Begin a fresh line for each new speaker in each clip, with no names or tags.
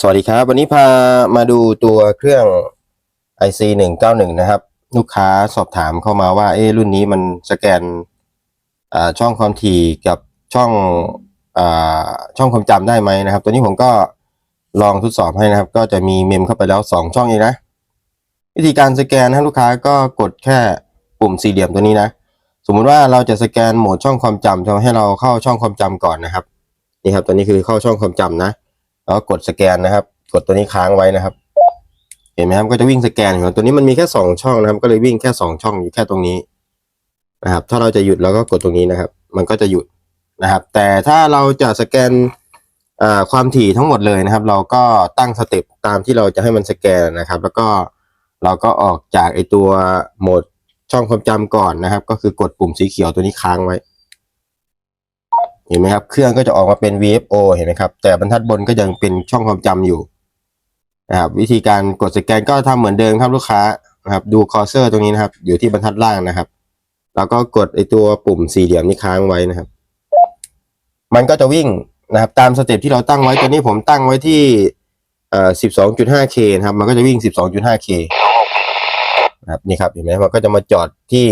สวัสดีครับ วันนี้พามาดูตัวเครื่อง IC 191นะครับ ลูกค้าสอบถามเข้ามาว่า เอ๊รุ่นนี้มันสแกนอ่าช่องความถี่กับช่องอ่าช่องความจำได้ไหมนะครับ ตัวนี้ผมก็ลองทดสอบให้นะครับ ก็จะมีเมมเข้าไปแล้วสองช่องเองนะ วิธีการสแกนนะลูกค้าก็กดแค่ปุ่มสี่เหลี่ยมตัวนี้นะ สมมุติว่าเราจะสแกนโหมดช่องความจำจะให้เราเข้าช่องความจำก่อนนะครับ นี่ครับตัวนี้คือเข้าช่องความจำนะ แล้วกดสแกนนะครับ กดตัวนี้ค้างไว้นะครับ เห็นไหมครับก็จะวิ่งสแกนของตัวนี้มันมีแค่สองช่องนะครับ ก็เลยวิ่งแค่สองช่องอยู่แค่ตรงนี้นะครับ ถ้าเราจะหยุดเราก็กดตรงนี้นะครับ มันก็จะหยุดนะครับ แต่ถ้าเราจะสแกนความถี่ทั้งหมดเลยนะครับ เราก็ตั้งสเต็ปตามที่เราจะให้มันสแกนนะครับ แล้วก็เราก็ออกจากไอตัวโหมดช่องความจำก่อนนะครับ ก็คือกดปุ่มสีเขียวตัวนี้ค้างไว้ เห็นไหมครับ เครื่องก็จะออกมาเป็น VFO เห็นไหมครับ แต่บรรทัดบนก็ยังเป็นช่องความจำอยู่นะครับ วิธีการกดสแกนก็ทำเหมือนเดิมครับลูกค้านะครับ ดูคอร์เซอร์ตรงนี้นะครับ อยู่ที่บรรทัดล่างนะครับ แล้วก็กดไอตัวปุ่มสี่เหลี่ยมนี้ค้างไว้นะครับ มันก็จะวิ่งนะครับ ตามสเต็ปที่เราตั้งไว้ตัวนี้ผมตั้งไว้ที่เอ่อ 12.5K นะครับ มันก็จะวิ่ง 12.5K นะครับนี่ครับเห็นไหมมันก็จะมาจอดที่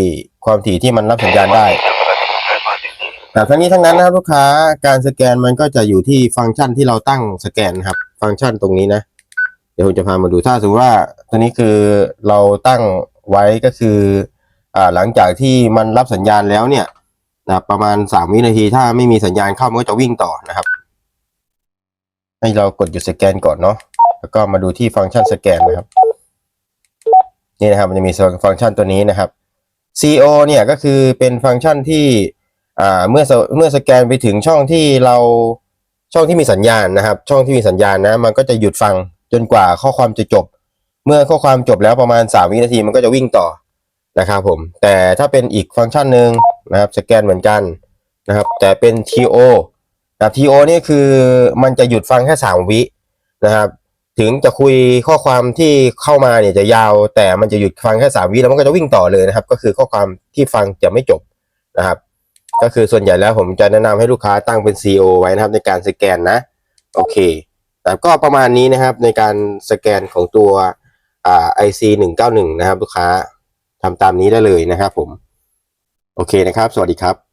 ความถี่ที่มันรับสัญญาณได้ แต่ทั้งนี้ทั้งนั้นนะครับลูกค้าการสแกนมันก็จะอยู่ที่ฟังก์ชันที่เราตั้งสแกนครับ ฟังก์ชันตรงนี้นะ เดี๋ยวผมจะพามาดูถ้าสมมติว่าตัวนี้คือเราตั้งไว้ก็คืออ่าหลังจากที่มันรับสัญญาณแล้วเนี่ยนะประมาณสามวินาทีถ้าไม่มีสัญญาณเข้ามันก็จะวิ่งต่อนะครับ ให้เรากดหยุดสแกนก่อนเนาะแล้วก็มาดูที่ฟังก์ชันสแกนนะครับ นี่นะครับมันจะมีฟังก์ชันตัวนี้นะครับ CO เนี่ยก็คือเป็นฟังก์ชันที่ อ่าเมื่อเมื่อสแกนไปถึงช่องที่เราช่องที่มีสัญญาณนะครับ ช่องที่มีสัญญาณนะ มันก็จะหยุดฟังจนกว่าข้อความจะจบ เมื่อข้อความจบแล้วประมาณ 3 วินาทีมันก็จะวิ่งต่อนะครับผม แต่ถ้าเป็นอีกฟังก์ชันหนึ่งนะครับสแกนเหมือนกันนะครับ แต่เป็น TO นะ TO นี่คือมันจะหยุดฟังแค่ 3 วินะครับ ถึงจะคุยข้อความที่เข้ามาเนี่ยจะยาว แต่มันจะหยุดฟังแค่ 3 วิแล้วมันก็จะวิ่งต่อเลยนะครับ ก็คือข้อความที่ฟังจะไม่จบนะครับ ก็คือส่วนใหญ่แล้วผมจะแนะนำให้ลูกค้าตั้งเป็น CO ไว้นะครับในการสแกนนะ โอเคแต่ก็ประมาณนี้นะครับในการสแกนของตัวอ่า IC 191 นะครับ ลูกค้าทำตามนี้ได้เลยนะครับผม โอเคนะครับ สวัสดีครับ